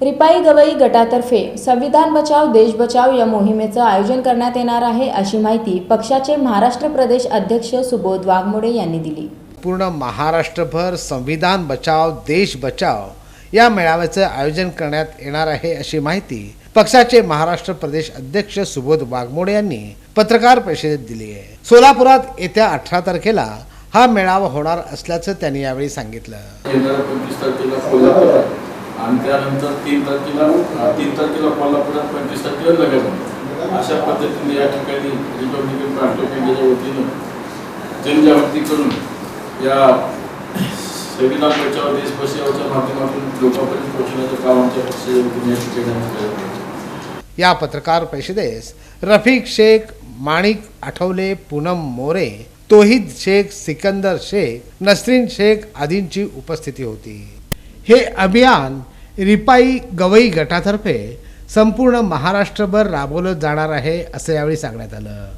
रिपाई गवई गटातर्फे संविधान बचाव देश बचाव या मोहिमेचं आयोजन करण्यात येणार आहे अशी माहिती पक्षाचे महाराष्ट्र प्रदेश अध्यक्ष सुबोध वाघमोडे यांनी दिली. पूर्ण महाराष्ट्रभर संविधान बचाव देश बचाव या मेळाव्याचं आयोजन करण्यात येणार आहे अशी माहिती पक्षाचे महाराष्ट्र प्रदेश अध्यक्ष सुबोध वाघमोडे यांनी पत्रकार परिषदेत दिली आहे. सोलापुरात येत्या अठरा तारखेला हा मेळावा होणार असल्याचं त्यांनी यावेळी सांगितलं. आणि त्यानंतर तीन तारखेला तीन तारखेला कोल्हापुरात पंचवीस तारखेला नगर अशा पद्धतीने या ठिकाणी रिपब्लिकन पार्टी ऑफ इंडियाच्या वतीनं जनजागृती करून या सेमिनार बचाव देश बचावच्या माध्यमातून लोकांपर्यंत पोहोचण्याचं काम आमच्या पक्षाच्या वतीने या ठिकाणी या पत्रकार परिषदेस रफिक शेख माणिक आठवले पूनम मोरे तोहिद शेख सिकंदर शेख नसरीन शेख आदींची उपस्थिती होती. हे अभियान रिपाई गवई गटातर्फे संपूर्ण महाराष्ट्रभर राबवलं जाणार आहे असं यावेळी सांगण्यात आलं.